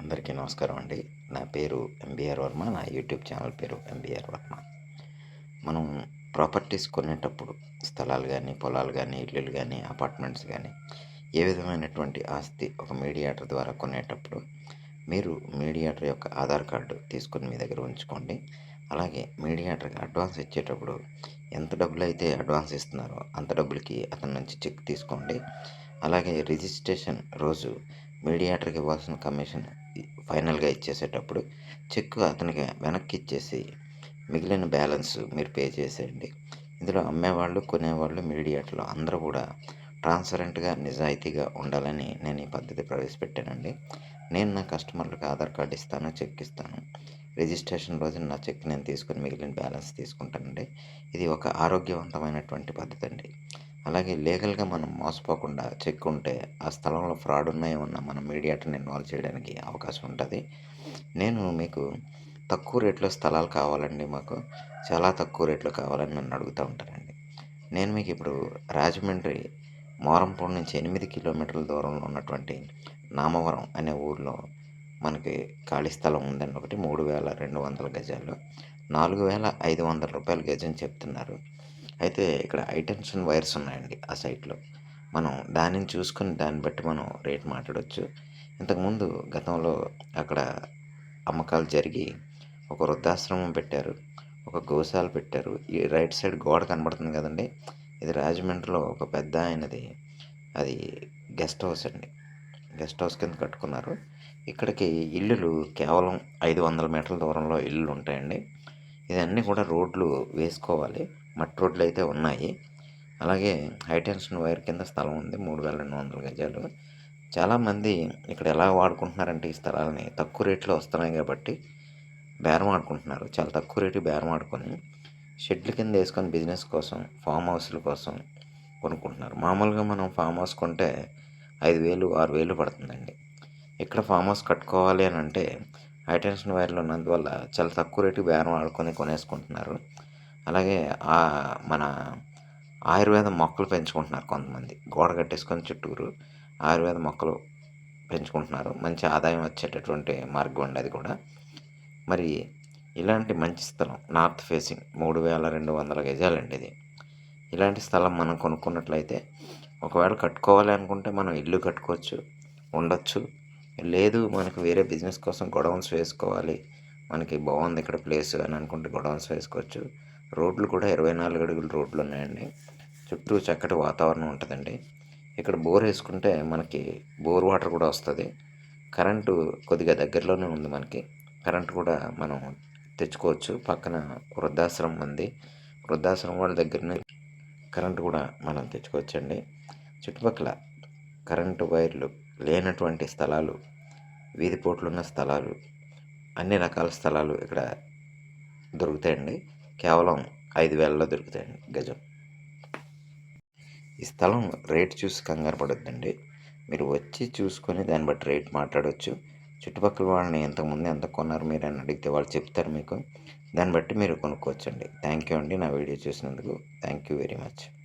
అందరికీ నమస్కారం అండి. నా పేరు ఎంబీఆర్ వర్మ. నా యూట్యూబ్ ఛానల్ పేరు ఎంబీఆర్ వర్మ. మనం ప్రాపర్టీస్ కొనేటప్పుడు స్థలాలు కానీ పొలాలు కానీ ఇల్లులు కానీ అపార్ట్మెంట్స్ కానీ ఏ విధమైనటువంటి ఆస్తి ఒక మీడియేటర్ ద్వారా కొనేటప్పుడు మీరు మీడియేటర్ యొక్క ఆధార్ కార్డు తీసుకొని మీ దగ్గర ఉంచుకోండి. అలాగే మీడియేటర్కి అడ్వాన్స్ ఇచ్చేటప్పుడు ఎంత డబ్బులు అయితే అడ్వాన్స్ ఇస్తున్నారో అంత డబ్బులకి అతని నుంచి చెక్ తీసుకోండి. అలాగే రిజిస్ట్రేషన్ రోజు మీడియేటర్కి ఇవ్వాల్సిన కమిషన్ ఫైనల్గా ఇచ్చేసేటప్పుడు చెక్ అతనికి వెనక్కి ఇచ్చేసి మిగిలిన బ్యాలెన్స్ మీరు పే చేసేయండి. ఇందులో అమ్మేవాళ్ళు కొనేవాళ్ళు మీడియేటర్లు అందరూ కూడా ట్రాన్స్పరెంట్గా నిజాయితీగా ఉండాలని నేను ఈ పద్ధతి ప్రవేశపెట్టానండి. నేను నా కస్టమర్లకు ఆధార్ కార్డు ఇస్తాను చెక్ ఇస్తాను. రిజిస్ట్రేషన్ రోజున నా చెక్ నేను తీసుకొని మిగిలిన బ్యాలెన్స్ తీసుకుంటానండి. ఇది ఒక ఆరోగ్యవంతమైనటువంటి పద్ధతి అండి. అలాగే లీగల్గా మనం మోసపోకుండా చెక్ ఉంటే ఆ స్థలంలో ఫ్రాడ్ ఉన్నాయో ఉన్న మనం మీడియాటర్ని ఇన్వాల్వ్ చేయడానికి అవకాశం ఉంటుంది. నేను మీకు తక్కువ రేట్లో స్థలాలు కావాలండి మాకు. చాలా తక్కువ రేట్లో కావాలని నన్ను అడుగుతూ ఉంటారండి. నేను మీకు ఇప్పుడు రాజమండ్రి మోరంపూడి నుంచి ఎనిమిది కిలోమీటర్ల దూరంలో ఉన్నటువంటి నామవరం అనే ఊర్లో మనకి ఖాళీ స్థలం ఉందండి ఒకటి. మూడు వేల రెండు వందల గజాలు. నాలుగు వేల ఐదు వందల రూపాయల గజం చెప్తున్నారు. అయితే ఇక్కడ హైటెన్షన్ వైర్స్ ఉన్నాయండి ఆ సైట్లో. మనం దానిని చూసుకొని దాన్ని బట్టి మనం రేట్ మాట్లాడవచ్చు ఇంతకుముందు గతంలో అక్కడ అమ్మకాలు జరిగి ఒక వృద్ధాశ్రమం పెట్టారు ఒక గోశాల పెట్టారు. ఈ రైట్ సైడ్ గోడ కనబడుతుంది కదండి. ఇది రాజమండ్రిలో ఒక పెద్ద ఆయనది అది గెస్ట్ హౌస్ అండి. గెస్ట్ హౌస్ కింద కట్టుకున్నారు. ఇక్కడికి ఇల్లులు కేవలం ఐదు వందల మీటర్ల దూరంలో ఇల్లులు ఉంటాయండి. ఇవన్నీ కూడా రోడ్లు వేసుకోవాలి. మట్టి రోడ్లు అయితే ఉన్నాయి. అలాగే హైటెన్షన్ వైర్ కింద స్థలం ఉంది. మూడు వేల రెండు వందల గజాలు. చాలామంది ఇక్కడ ఎలా వాడుకుంటున్నారంటే ఈ స్థలాలని తక్కువ రేట్లో వస్తున్నాయి కాబట్టి బేరం ఆడుకుంటున్నారు. చాలా తక్కువ రేటు బేరం ఆడుకొని షెడ్ల కింద వేసుకొని బిజినెస్ కోసం ఫామ్ హౌస్ల కోసం కొనుక్కుంటున్నారు. మామూలుగా మనం ఫామ్ హౌస్ కొంటే ఐదు వేలు ఆరు వేలు పడుతుందండి. ఇక్కడ ఫామ్ హౌస్ కట్టుకోవాలి అని అంటే హైటెన్షన్ వైర్లు ఉన్నందువల్ల చాలా తక్కువ రేటు బేరం ఆడుకొని కొనేసుకుంటున్నారు. అలాగే మన ఆయుర్వేద మొక్కలు పెంచుకుంటున్నారు కొంతమంది. గోడ కట్టేసుకొని చుట్టూరు ఆయుర్వేద మొక్కలు పెంచుకుంటున్నారు. మంచి ఆదాయం వచ్చేటటువంటి మార్గం అండి అది కూడా. మరి ఇలాంటి మంచి స్థలం నార్త్ ఫేసింగ్ మూడు వేల రెండు వందల గజాలండి ఇది. ఇలాంటి స్థలం మనం కొనుక్కున్నట్లయితే ఒకవేళ కట్టుకోవాలి అనుకుంటే మనం ఇల్లు కట్టుకోవచ్చు ఉండొచ్చు. లేదు మనకు వేరే బిజినెస్ కోసం గొడవన్స్ వేసుకోవాలి. మనకి బాగుంది ఇక్కడ ప్లేస్ అని అనుకుంటే గొడవన్స్ వేసుకోవచ్చు. రోడ్లు కూడా ఇరవై నాలుగు అడుగుల రోడ్లు ఉన్నాయండి. చుట్టూ చక్కటి వాతావరణం ఉంటుందండి. ఇక్కడ బోర్ వేసుకుంటే మనకి బోర్ వాటర్ కూడా వస్తుంది. కరెంటు కొద్దిగా దగ్గరలోనే ఉంది మనకి. కరెంట్ కూడా మనం తెచ్చుకోవచ్చు. పక్కన వృద్ధాశ్రమం ఉంది. వృద్ధాశ్రమం వాళ్ళ దగ్గరనే కరెంటు కూడా మనం తెచ్చుకోవచ్చండి. చుట్టుపక్కల కరెంటు వైర్లు లేనటువంటి స్థలాలు వీధి పోట్లున్న స్థలాలు అన్ని రకాల స్థలాలు ఇక్కడ దొరుకుతాయండి. కేవలం ఐదు వేలలో దొరుకుతాయండి గజం. ఈ స్థలం రేట్ చూసి కంగారు పడొద్దండి. మీరు వచ్చి చూసుకొని దాన్ని బట్టి రేట్ మాట్లాడవచ్చు చుట్టుపక్కల వాళ్ళని ఇంతకుముందు ఎంత కొన్నారు మీరు అని అడిగితే వాళ్ళు చెప్తారు మీకు. దాన్ని బట్టి మీరు కొనుక్కోవచ్చండి. థ్యాంక్ యూ అండి నా వీడియో చూసినందుకు. Thank you very much.